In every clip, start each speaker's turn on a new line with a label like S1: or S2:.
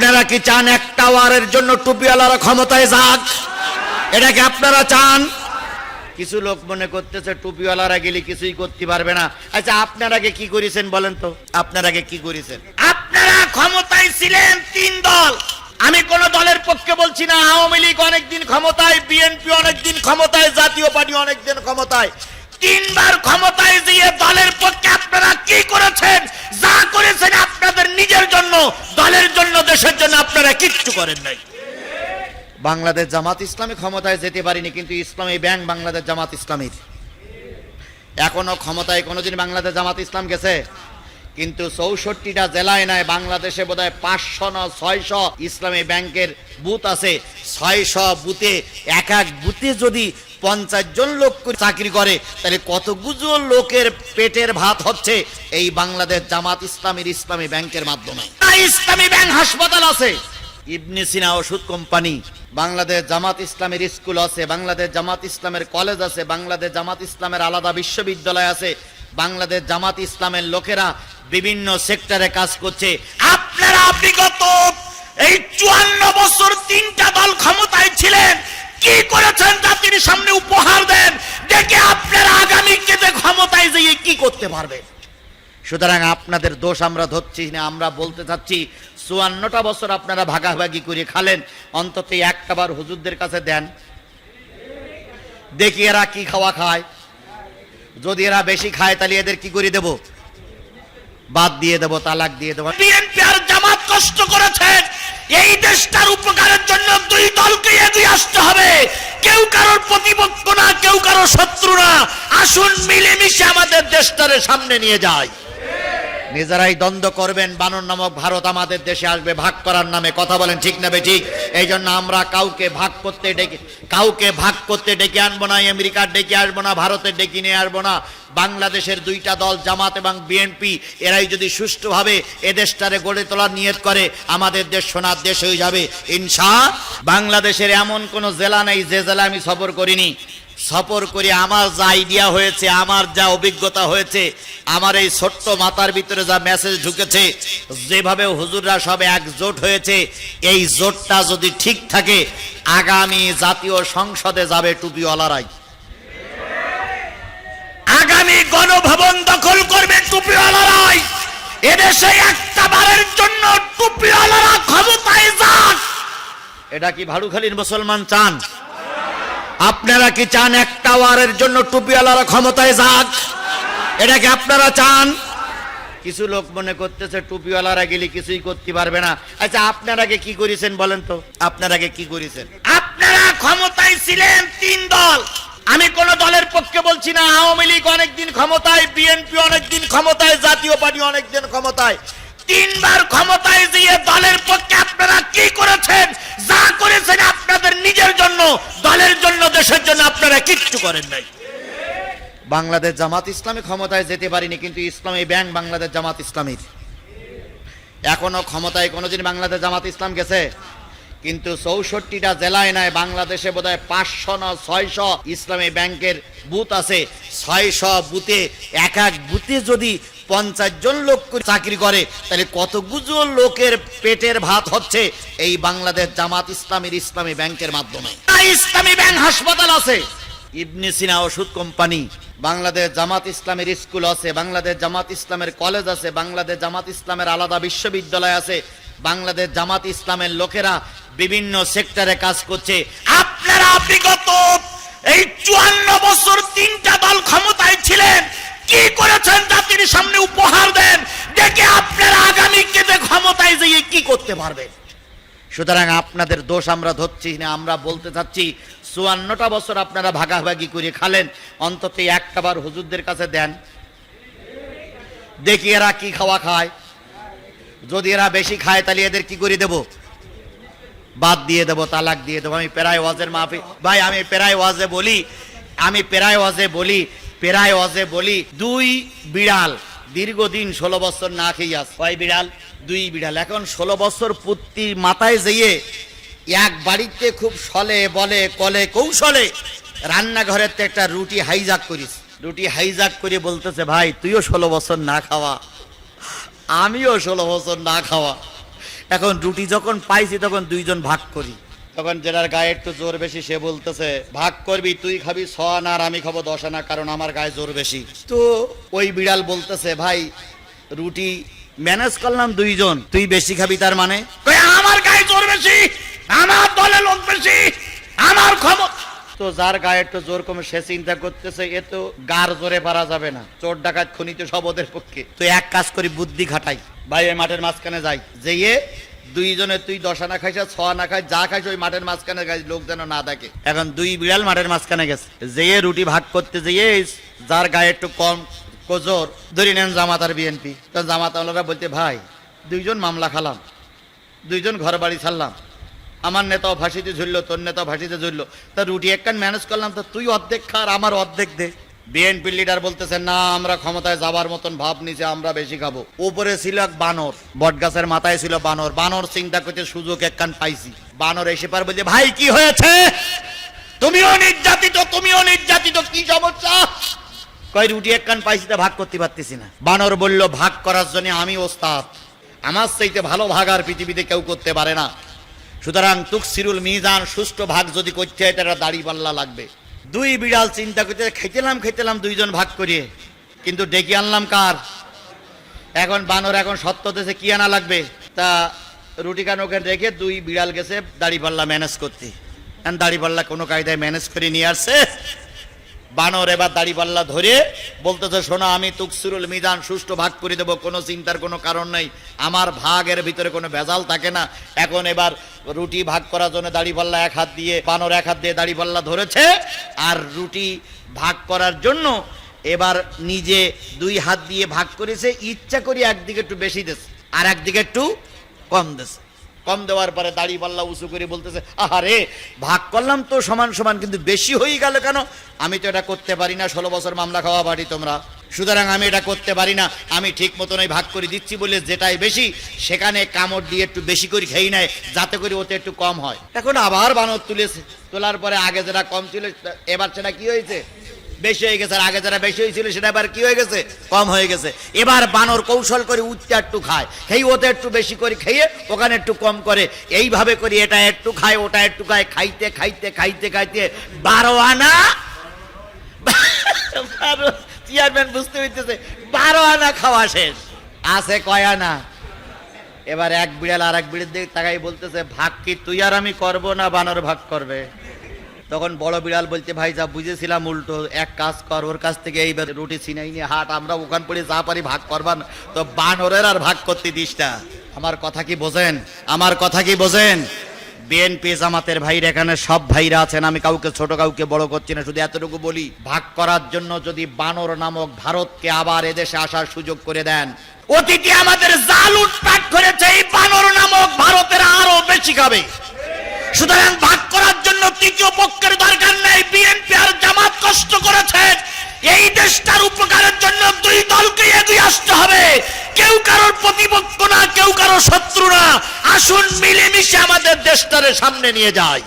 S1: আপনারা কি চান একটা ওয়ারের জন্য টুপিওয়ালারা ক্ষমতায় যাক? এটা কি আপনারা চান? কিছু লোক মনে করতেছে টুপিওয়ালারা গেলে কিছুই করতে পারবে না। আচ্ছা আপনার আগে কি করেছেন বলেন তো? আপনার আগে কি করেছেন? আপনারা ক্ষমতায় ছিলেন তিন দল। আমি কোন দলের পক্ষে বলছি না, আওয়ামী লীগ অনেকদিন ক্ষমতায়, বিএনপি অনেকদিন ক্ষমতায়, জাতীয় পার্টি অনেকদিন ক্ষমতায়। তিনবার ক্ষমতায় দিয়ে দলের পক্ষে আপনারা কি করেছেন? যা করেছেন আপনাদের নিজের জন্য, দলের জন্য, দেশের জন্য আপনারা কিচ্ছু করেন নাই। বাংলাদেশ জামাত ইসলামী ক্ষমতায় যেতে পারিনি, কিন্তু ইসলামী ব্যাংক বাংলাদেশ জামাত ইসলামীর। এখনও ক্ষমতায় কোনোদিন বাংলাদেশ জামাত ইসলাম গেছে? কিন্তু চৌষট্টিটা জেলায় নয় বাংলাদেশে বোধ হয় পাঁচশো না ছয়শো ইসলামী ব্যাংকের বুথ আছে। ছয়শো বুথে এক এক বুথে যদি পঞ্চাশ জন লোক চাকরি করে, তাহলে কতগুলো লোকের পেটের ভাত হচ্ছে এই বাংলাদেশ জামাত ইসলামীর ইসলামী ব্যাংকের মাধ্যমে? ইসলামী ব্যাংক হাসপাতাল আছে। ইবনে সিনা ওষুধ কোম্পানি, বাংলাদেশ জামাত ইসলামের স্কুল আছে, বাংলাদেশ জামাত ইসলামের কলেজ আছে, বাংলাদেশ জামাত ইসলামের আলাদা বিশ্ববিদ্যালয় আছে। বাংলাদেশ জামাত ইসলামের লোকেরা বিভিন্ন সেক্টরে কাজ করছে। আপনারা বিগত এই চুয়ান্ন বছর তিনটা দল ক্ষমতায় ছিলেন। কি করেছেন জাতির সামনে উপহার দেন। দেখে আপনারা আগামী কেটে ক্ষমতায় যেয়ে কি করতে পারবেন? সুতরাং আপনাদের দোষ আমরা ধরছি না, আমরা বলতে চাচ্ছি, চুয়ান্নটা বছর আপনারা ভাগাভাগি করে খালেন। অন্তত একটা বার হুজুরদের কাছে দেন। দেখি এরা কি খাওয়া খায়। যদি এরা বেশি খায়, তাহলে এদের কি করে দেব? বাদ দিয়ে দেব, তালাক দিয়ে দেবো। বিএনপি আর জামাত কষ্ট করেছে। এই দেশটার উপকারের জন্য দুই দলকে এগিয়ে আসতে হবে। কেউ কারোর প্রতিপক্ষ না, কেউ কারোর শত্রু না। আসুন মিলেমিশে আমাদের দেশটারে সামনে নিয়ে যায় নিজেরাই দ্বন্দ্ব করবেন, বানর নামক ভারত আমাদের দেশে আসবে, ভাগ করার নামে কথা বলেন, ঠিক না ঠিক এই জন্য আমরা কাউকে ভাগ করতে ডেকে, কাউকে ভাগ করতে ডেকে আনব না, আমেরিকার ডেকে আসব না, ভারতের ডেকে নিয়ে আসব না, বাংলাদেশের দুইটা দল, জামাত এবং বিএনপি, এরাই যদি সুষ্ঠুভাবে এ দেশটারে গড়ে তোলার নিয়ত করে, আমাদের দেশ সোনার দেশ হয়ে যাবে। ইনশা, বাংলাদেশের এমন কোন জেলা নেই, যে জেলা আমি সফর করিনি। সফর করে আমার যা আইডিয়া হয়েছে, আমার যা অভিজ্ঞতা হয়েছে, আমার এই ছোট্ট মাথার ভিতরে যা মেসেজ ঢুকেছে, যেভাবে হুজুররা সব একজোট হয়েছে, এই জোটটা যদি ঠিক থাকে, আগামী জাতীয় সংসদে যাবে টুপিওয়ালারাই। আগামী গণভবন দখল করবে টুপিওয়ালারাই। এদেশে একটা বারের জন্য টুপিওয়ালারা ক্ষমতায় যাক। এটা কি ভাড়ুখালীর মুসলমান চান? আপনারা কি চান একটা ওয়ারের জন্য টুপিওয়ালারা ক্ষমতায় যাক? এটা কি আপনারা চান? কিছু লোক মনে করতেছে টুপিওয়ালারা গেলে কিছুই করতে পারবে না। আচ্ছা আপনার আগে কি করেছেন বলেন তো? আপনার আগে কি করেছেন? আপনারা ক্ষমতায় ছিলেন তিন দল। আমি কোন দলের পক্ষে বলছি না। আওয়ামী লীগ অনেকদিন ক্ষমতায়, বিএনপি অনেকদিন ক্ষমতায়, জাতীয় পার্টি অনেকদিন ক্ষমতায়। তিনবার ক্ষমতায় দিয়ে দলের পক্ষে আপনারা কি করেছেন? যা করেছেন আপনাদের নিজের জন্য। দলের জন্য, দেশের জন্য আপনারা কিচ্ছু করেন নাই। বাংলাদেশ জামাত ইসলামী ক্ষমতায় যেতে পারিনি, কিন্তু ইসলামী ব্যাংক বাংলাদেশ জামাত ইসলামীর। এখনও ক্ষমতায় কোনোদিন বাংলাদেশ জামাত ইসলাম গেছে, কিন্তু চৌষট্টিটা জেলায় নয় বাংলাদেশে বোধ হয় পাঁচশো না ছয়শো ইসলামী ব্যাংকের বুথ আছে। ছয়শো বুথে এক এক বুথে যদি পঞ্চাশ জন লোক করে চাকরি করে। তাহলে কতগুলো লোকের পেটের ভাত হচ্ছে? এই বাংলাদেশ জামাত ইসলামীর ইসলামী ব্যাংকের মাধ্যমে। ইসলামী ব্যাংক হাসপাতাল আছে। ইবনে সিনা ওষুধ কোম্পানি। বাংলাদেশ জামাত ইসলামের স্কুল আছে, বাংলাদেশ জামাত ইসলামের কলেজ আছে, বাংলাদেশ জামাত ইসলামের আলাদা বিশ্ববিদ্যালয় আছে। বাংলাদেশ জামাত ইসলামের লোকেরা বিভিন্ন সেক্টরে কাজ করছে। আপনারা বিগত এই চুয়ান্ন বছর তিনটা দল ক্ষমতায় ছিলেন। কি করেছেন জাতির সামনে উপহার দেন? দেখে আপনারা আগামী কেটে ক্ষমতায় যেয়ে কি করতে পারবেন? সুতরাং আপনাদের দোষ আমরা ধরছি না, আমরা বলতে চাচ্ছি, চুয়ান্নটা বছর আপনারা ভাগাভাগি করে খালেন, অন্তত একটা বার হুজুরদের কাছে দেন। দেখি এরা কি খাওয়া খায়। যদি এরা বেশি খায়, তাহলে এদের কি করে দেব? বাদ দিয়ে দেবো, তালাক দিয়ে দেবো। আমি প্রায় ওয়াজের মাফি ভাই, আমি প্রায় ওয়াজে বলি, আমি প্রায় ওয়াজে বলি প্রায় অজে বলি, দুই বিড়াল দীর্ঘদিন ষোলো বছর না খেয়ে আস কয় বিড়াল? দুই বিড়াল। এখন ষোলো বছর পুত্তি মাথায় যেয়ে এক বাড়িতে খুব সলে, বলে, কলে, কৌশলে রান্নাঘরের তো একটা রুটি হাইজাক করিস। রুটি হাইজাক করে বলতেছে, ভাই, তুইও ষোলো বছর না খাওয়া। আমিও ষোলো বছর না খাওয়া। এখন রুটি যখন পাইছি, তখন দুইজন ভাগ করি। তখন যেটার গায়ে একটু জোর বেশি, সে বলতেছে, ভাগ করবি, তুই খাবি ছ আনা আর আমি খাব দশ আনা, কারণ আমার গায়ে জোর বেশি। তো ওই বিড়াল বলতেছে, ভাই, রুটি ম্যানেজ করলাম দুইজন, তুই বেশি খাবি তার মানে? আমার গায়ে জোর বেশি, আমার দলে লোক বেশি, আমার ক্ষমতা তো যার গায়ে একটু জোর কমে, সে চিন্তা করতেছে, এ তো গার জোরে পারা যাবে না, চোর ডাকাত খুনি তো সব ওদের পক্ষে। তুই এক কাজ করি, বুদ্ধি খাটাই, ভাই মাঠের মাঝখানে যাই, যেয়ে দুইজনে তুই দশ আনা খাইছ, ছ আনা খাই, যা খাইছ ওই মাঠের মাঝখানে গাই লোক যেন না দেখে। এখন দুই বিড়াল মাঠের মাঝখানে গেছে। যেয়ে রুটি ভাগ করতে যেয়ে যার গায়ে একটু কম কোজোর, ধরি নেন জামাত আর বিএনপি তো জামাত আমলারা বলতে ভাই, দুইজন মামলা খালাম, দুইজন ঘর বাড়ি ছাড়লাম। আমার নেতাও ফাঁসিতে ঝুললো, তোর নেতাও ফাঁসিতে ঝুললো। তা রুটি একখান ম্যানেজ করলাম, তো তুই অর্ধেক খা আর আমার অর্ধেক দে। বিএনপি লিডার বলতেছে না, আমরা ক্ষমতায় যাবার মতন ভাব নিচে আমরা বেশি খাব। উপরে ছিল এক বানর, বটগাছের মাথায় ছিল বানর। বানর চিন্তা করতে সুযোগ একখান পাইছি। বানর এসে পার বলছে, ভাই, কি হয়েছে? তুমিও নির্যাতিত তুমিও নির্যাতিত, কি সমস্যা? কয় রুটি একখান পাইছি তা ভাগ করতে পারতেছি না। বানর বলল, ভাগ করার জন্য আমি ওস্তাদ। আমার চাইতে ভালো ভাগ আর পৃথিবীতে কেউ করতে পারে না। সুতরাং তুকসিরুল মিজান সুষ্ঠু ভাগ যদি করতে হয়, তারা দাড়ি পাল্লা লাগবে। দুই বিড়াল চিন্তা করতে, খেতেলাম খেতেলাম, দুইজন ভাগ করিয়ে কিন্তু ডেকে আনলাম কার? এখন বানর এখন সত্য দেশে কি আনা লাগবে? তা রুটি কানোকে রেখে দুই বিড়াল গেছে দাড়ি পাল্লা ম্যানেজ করতে। দাড়ি পাল্লা কোনো কায়দায় ম্যানেজ করে নিয়ে আসছে। বানর এবার দাড়ি পাল্লা ধরে বলতেছে, শোনো, আমি তুকসুরুল মিজান সুষ্ঠু ভাগ করে দেবো, কোনো চিন্তার কোনো কারণ নেই। আমার ভাগের ভিতরে কোনো ভেজাল থাকে না। এখন এবার রুটি ভাগ করার জন্য দাড়ি পাল্লা এক হাত দিয়ে, বানর এক হাত দিয়ে দাড়ি পাল্লা ধরেছে। আর রুটি ভাগ করার জন্য এবার নিজে দুই হাত দিয়ে ভাগ করেছে। ইচ্ছা করি একদিকে একটু বেশি দেশ, আর একদিকে একটু কম দেছে কম দেওয়ার পরে দাড়ি পাল্লা উঁচু করে বলতেছে, আহারে, ভাগ করলাম তো সমান সমান, কিন্তু বেশি হয়ে গেল কেন? আমি তো এটা করতে পারি না, ষোলো বছর মামলা খাওয়া বাড়ি তোমরা। সুতরাং আমি এটা করতে পারি না, আমি ঠিক মতনই ভাগ করে দিচ্ছি বলে যেটাই বেশি, সেখানে কামড় দিয়ে একটু বেশি করে খেয়ে নেয়, যাতে করে ওতে একটু কম হয়। এখন আবার বানর তুলেছে, তোলার পরে আগে যেটা কম ছিল, এবার সেটা কি হয়েছে? বেশি হয়ে গেছে, আর আগে যারা বেশি হয়েছিল সেটা এবার কি হয়ে গেছে? কম হয়ে গেছে। এবার বানর কৌশল করে উচ্চা একটু খায়। খেয়ে ওতে একটু বেশি করে খেয়ে ওখানে একটু কম করে। এইভাবে করে এটা একটু খায়, ওটা একটু খায়, খাইতে খাইতে খাইতে খাইতে বারো আনা চেয়ারম্যান বুঝতে হইতেছে বারো আনা খাওয়া শেষ। আছে কয় আনা? এবার এক বিড়াল আর এক বিড়াল দিকে তাকাই বলতেছে, ভাগ কি তুই আর আমি করব না বানর ভাগ করবে? তখন বড় বিড়াল বলতে ভাই, যা বুঝেছিলাম উল্টো। এক কাজ কর, ওর কাছ থেকে এইবার রুটি ছিনাই নিয়ে হাট, আমরা ওখান পড়ে যা পারি ভাগ করবান তো বানরের আর ভাগ করতে দিস না। আমার কথা কি বোঝেন? আমার কথা কি বোঝেন? বিএনপি জামাতের ভাইরা এখানে সব ভাইরা আছেন। আমি কাউকে ছোট, কাউকে বড় করছি না, শুধু এতটুকু বলি, ভাগ করার জন্য যদি বানর নামক ভারতকে আবার এদেশে আসার সুযোগ করে দেন, অতীতে আমাদের জাল উৎপাট করেছে এই বানর নামক ভারতের আরও বেশি খাবে। সুতরাং ভাগ করার জন্য তৃতীয় পক্ষের দরকার নেই। বিএনপি আর জামাত কষ্ট করেছে। এই দেশটার উপকারের জন্য দুই দলকে এগিয়ে আসতে হবে। কেউ কারোর প্রতিপক্ষ না, কেউ কারোর শত্রু না। আসুন মিলেমিশে আমাদের দেশটারে সামনে নিয়ে যায়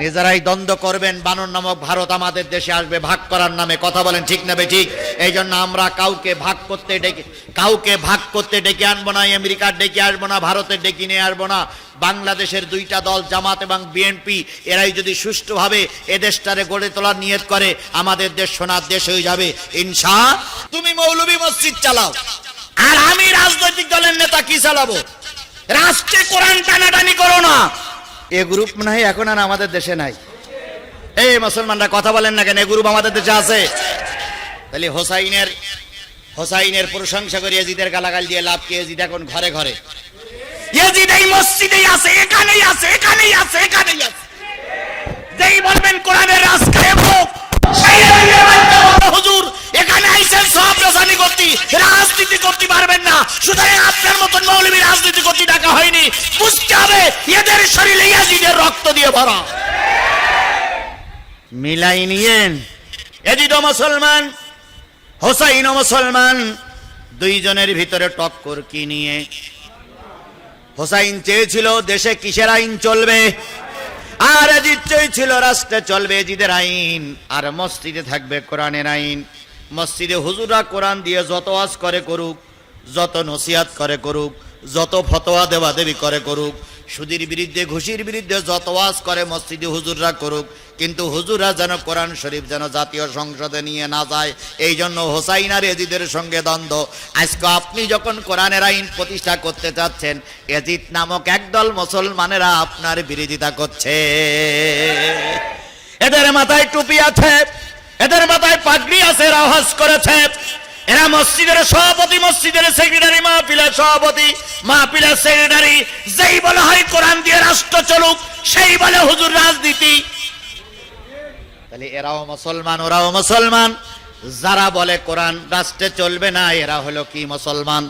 S1: নিজেরাই দ্বন্দ্ব করবেন, বানর নামক ভারত আমাদের দেশে আসবে, ভাগ করার নামে। কথা বলেন ঠিক না ঠিক? এই জন্য আমরা কাউকে ভাগ করতে ডেকে, কাউকে ভাগ করতে ডেকে আনব না, আমেরিকার ডেকে আসব না, ভারতের ডেকে নিয়ে আসব না। বাংলাদেশের দুইটা দল, জামাত এবং বিএনপি, এরাই যদি সুষ্ঠুভাবে এদেশটারে গড়ে তোলার নিয়ত করে, আমাদের দেশ সোনার দেশ হয়ে যাবে। ইনশা, তুমি মৌলভী মসজিদ চালাও। আর আমি রাজনৈতিক দলের নেতা কি চালাবো? রাষ্ট্রে কোরআন টানাটানি করো না। এ গ্রুপ হয় এখন আর আমাদের দেশে নাই। এই মুসলমানরা কথা বলেন না কেন? এ গ্রুপ আমাদের দেশে আছে। তাহলে হোসাইনের হোসাইনের প্রশংসা করে এজিদের গালাগাল দিয়ে লাভ কি? এজিদ এখন ঘরে ঘরে। এজিদ এই মসজিদেই আছে, এখানেই আছে এখানেই আছে এখানেই আছে। যেই বলবেন কোরআনের রাজ খায় সেই হুজুর, এখানে আইসেন সব রসানি করতে। রাজনীতি করতে পারবেন না। সুতরাং মতন মৌলবী রাজনীতি করতে ডাকা হয়নি। বুঝতে হবে। এদের শরীরে ইয়াজিদের রক্ত দিয়ে ভরা। মিলাই নিয়েন। এদিদ মুসলমান হোসাইন মুসলমান। দুইজনের ভিতরে টক্কর কি নিয়ে? হোসাইন চেয়েছিল দেশে কিসের আইন চলবে? আর এজিদ চেয়েছিল রাষ্ট্রে চলবে এজিদের আইন। আর মসজিদে থাকবে কোরআনের আইন। মসজিদে হুজুরা কোরআন দিয়ে যত আজ করে করুক যত নসিহাত করে করুক, যত ফতোয়া দেওয়া দেবী করে করুক, সুদির বিরুদ্ধে, ঘুষির বিরুদ্ধে যত ওয়াজ করে মসজিদে হুজুররা করুক, কিন্তু হুজুররা যেন কোরআন শরীফ যেন জাতীয় সংসদে নিয়ে না যায় এই জন্য হোসাইন আর এজিদের সঙ্গে দ্বন্দ্ব। আজকে আপনি যখন কোরআনের আইন প্রতিষ্ঠা করতে চাচ্ছেন, এজিদ নামক একদল মুসলমানেরা আপনার বিরোধিতা করছে। এদের মাথায় টুপি আছে, এদের মাথায় পাগড়ি আছে এরা হজ করেছে। এরা মসজিদের সভাপতি, মসজিদের সেক্রেটারি, মাহফিলের সভাপতি, মাহফিলের সেক্রেটারি, যেই বলে হয় কোরআন দিয়ে রাষ্ট্র চলুক, সেই বলে হুজুর রাজনীতি। তাহলে এরাও মুসলমান, ওরাও মুসলমান। যারা বলে কোরআন রাষ্ট্রে চলবে না, এরা হলো কি মুসলমান?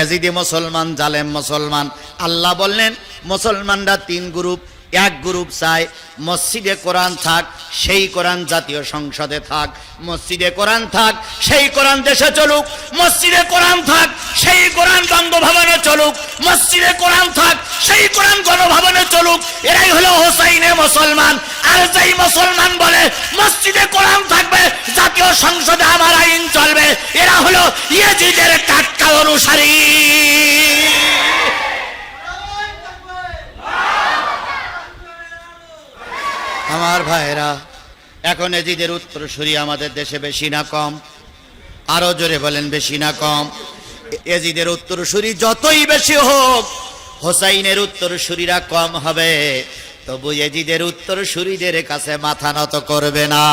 S1: এজিদি মুসলমান, জালেম মুসলমান। আল্লাহ বললেন, মুসলমানরা তিন গ্রুপ এক গ্রুপ চায় মসজিদে কোরআন থাক, সেই কোরআন জাতীয় সংসদে থাক, মসজিদে কোরআন থাক, সেই কোরআন দেশে চলুক, মসজিদে কোরআন থাক, সেই কোরআন বঙ্গভবনে চলুক, মসজিদে কোরআন থাক, সেই কোরআন গণভবনে চলুক, এরাই হলো হোসাইনে মুসলমান। আর যেই মুসলমান বলে, মসজিদে কোরআন থাকবে, জাতীয় সংসদে আমার আইন চলবে, এরা হলো ইয়েজিদের টাটকা অনুসারী। আমার ভাইরা এখন এজিদের উত্তরসূরি আমাদের দেশে বেশি না কম। আরও জোরে বলেন, বেশি না কম। এজিদের উত্তরসূরি যতই বেশি হোক, হোসাইনের উত্তরসূরিরা কম হবে। তবু এজিদের উত্তরসূরিদের কাছে মাথা নত করবে না।